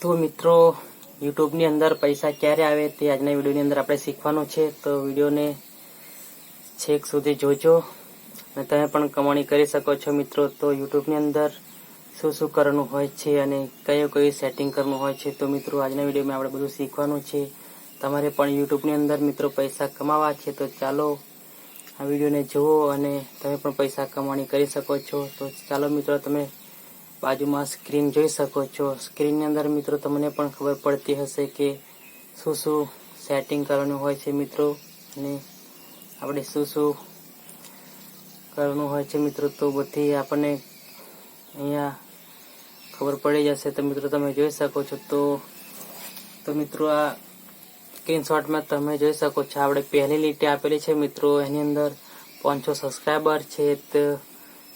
તો મિત્રો, યુટ્યુબની અંદર પૈસા ક્યારે આવે તે આજના વિડીયોની અંદર આપણે શીખવાનું છે. તો વિડીયોને છેક સુધી જોજો. અને તમે પણ કમાણી કરી શકો છો મિત્રો. તો યુટ્યુબની અંદર શું શું કરવાનું હોય છે અને કયું કયું સેટિંગ કરવાનું હોય છે. તો મિત્રો, આજના વિડીયોમાં આપણે બધું શીખવાનું છે. તમારે પણ યુટ્યુબની અંદર મિત્રો પૈસા કમાવા છે તો ચાલો આ વિડીયોને જુઓ અને તમે પણ પૈસા કમાણી કરી શકો છો. તો ચાલો મિત્રો, તમે બાજુમાં સ્ક્રીન જોઈ શકો છો. સ્ક્રીનની અંદર મિત્રો તમને પણ ખબર પડતી હશે કે શું શું સેટિંગ કરવાનું હોય છે મિત્રો. અને આપણે શું શું કરવાનું હોય છે મિત્રો તો બધી આપણને અહીંયા ખબર પડી જશે. તો મિત્રો તમે જોઈ શકો છો તો તો મિત્રો આ સ્ક્રીનશોટમાં તમે જોઈ શકો છો. આપણે પહેલી લીટી આપેલી છે મિત્રો. એની અંદર પાંચસો સબસ્ક્રાઈબર છે. તો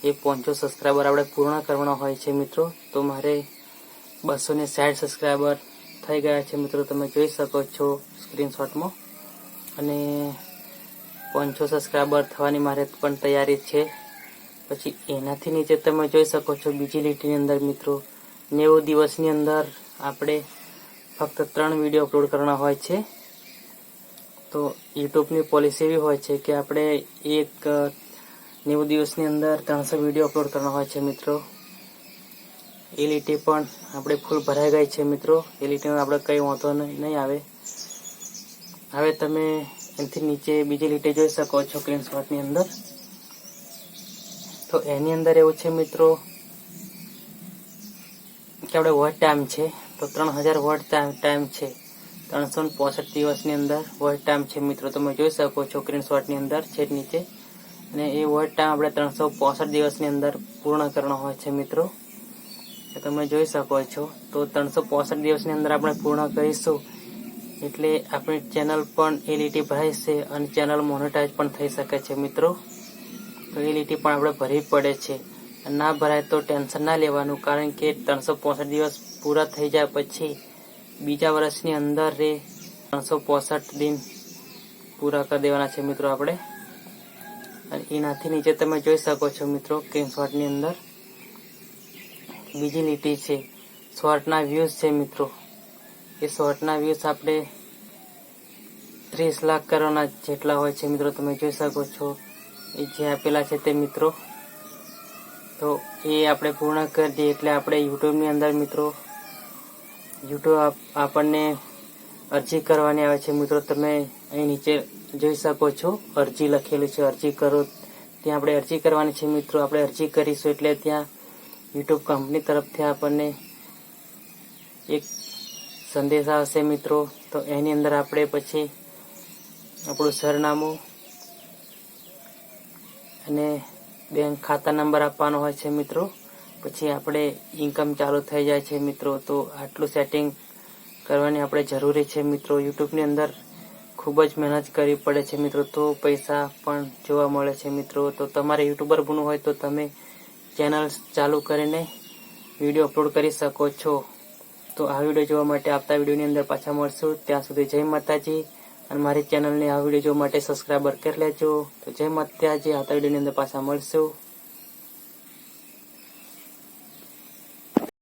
એ પાંચસો સબસ્ક્રાઈબર આપણે પૂર્ણ કરવાનો હોય છે મિત્રો. તો મારે બસો ને સાઠ સબસ્ક્રાઈબર થઈ ગયા છે મિત્રો. તમે જોઈ શકો છો સ્ક્રીનશોટમાં અને પાંચસો સબસ્ક્રાઈબર થવાની મારે પણ તૈયારી છે. પછી એનાથી નીચે તમે જોઈ શકો છો બીજી લીટીની અંદર મિત્રો, નેવું દિવસની અંદર આપણે ફક્ત ત્રણ વીડિયો અપલોડ કરવાના હોય છે. તો યુટ્યુબની પોલિસી એવી હોય છે કે આપણે એક નેવું દિવસની અંદર ત્રણસો વીડિયો અપલોડ કરવાના હોય છે મિત્રો. એ લીટી પણ આપણે ફૂલ ભરાઈ ગઈ છે મિત્રો. એ લીટીનો આપણે કંઈ વાંધો નહીં આવે. હવે તમે એનાથી નીચે બીજી લીટી જોઈ શકો છો સ્ક્રીનશોટની અંદર. તો એની અંદર એવું છે મિત્રો કે આપણે વોટ ટાઈમ છે. તો ત્રણ હજાર વોટ ટાઈમ છે. ત્રણસો ને પોસઠ દિવસની અંદર વોટ ટાઈમ છે મિત્રો. તમે જોઈ શકો છો સ્ક્રીનશોટની અંદર છે નીચે. અને એ વોટ ટાઈમ આપણે ત્રણસો પોસઠ દિવસની અંદર પૂર્ણ કરવાનો હોય છે મિત્રો. એ તમે જોઈ શકો છો. તો ત્રણસો પોસઠ દિવસની અંદર આપણે પૂર્ણ કરીશું. એટલે આપણી ચેનલ પણ એ લીટી ભરાઈ છે અને ચેનલ મોનેટાઈઝ પણ થઈ શકે છે મિત્રો. તો એ લીટી પણ આપણે ભરવી પડે છે. ના ભરાય તો ટેન્શન ના લેવાનું, કારણ કે ત્રણસો પોસઠ દિવસ પૂરા થઈ જાય પછી બીજા વર્ષની અંદર એ ત્રણસો પોસઠ દિન પૂરા કરી દેવાના છે મિત્રો આપણે. અને એનાથી નીચે તમે જોઈ શકો છો મિત્રો સ્ક્રીનશોટની અંદર બીજી લીટી છે. શોર્ટના વ્યૂઝ છે મિત્રો. એ શોર્ટના વ્યૂઝ આપણે ત્રીસ લાખ કરવાના જેટલા હોય છે મિત્રો, તમે જોઈ શકો છો. એ જે આપેલા છે તે મિત્રો. તો એ આપણે પૂર્ણ કરી દઈએ એટલે આપણે યુટ્યુબની અંદર મિત્રો, યુટ્યુબ આપ- આપણને અરજી કરવાની આવે છે. મિત્રો, તમે અહીં નીચે જોઈ શકો છો. અરજી લખેલી છે. અરજી કરો. ત્યાં આપણે અરજી કરવાની છે, મિત્રો. આપણે અરજી કરીશું એટલે ત્યાં યુટ્યુબ કંપની તરફથી આપણને એક સંદેશ આવશે, મિત્રો. તો એની અંદર આપણે પછી આપણું સરનામું અને બેંક ખાતા નંબર આપવાનો હોય છે, મિત્રો. પછી આપણે ઇન્કમ ચાલુ થઈ જાય છે, મિત્રો. તો આટલું સેટિંગ કરવાની આપણે જરૂરી છે. મિત્રો, યુટ્યુબની અંદર ખૂબ જ મહેનત કરવી પડે છે મિત્રો. તો પૈસા પણ જોવા મળે છે મિત્રો. તો તમારે યુટ્યુબર બનવું હોય તો તમે ચેનલ ચાલુ કરીને વીડિયો અપલોડ કરી શકો છો. તો આ વીડિયો જોવા માટે આવતા વિડીયોની અંદર પાછા મળશું. ત્યાં સુધી જય માતાજી. અને મારી ચેનલને આ વીડિયો જોવા માટે સબસ્ક્રાઈબર કરી લેજો. તો જય માતાજી. આવતા વિડીયોની અંદર પાછા મળશું.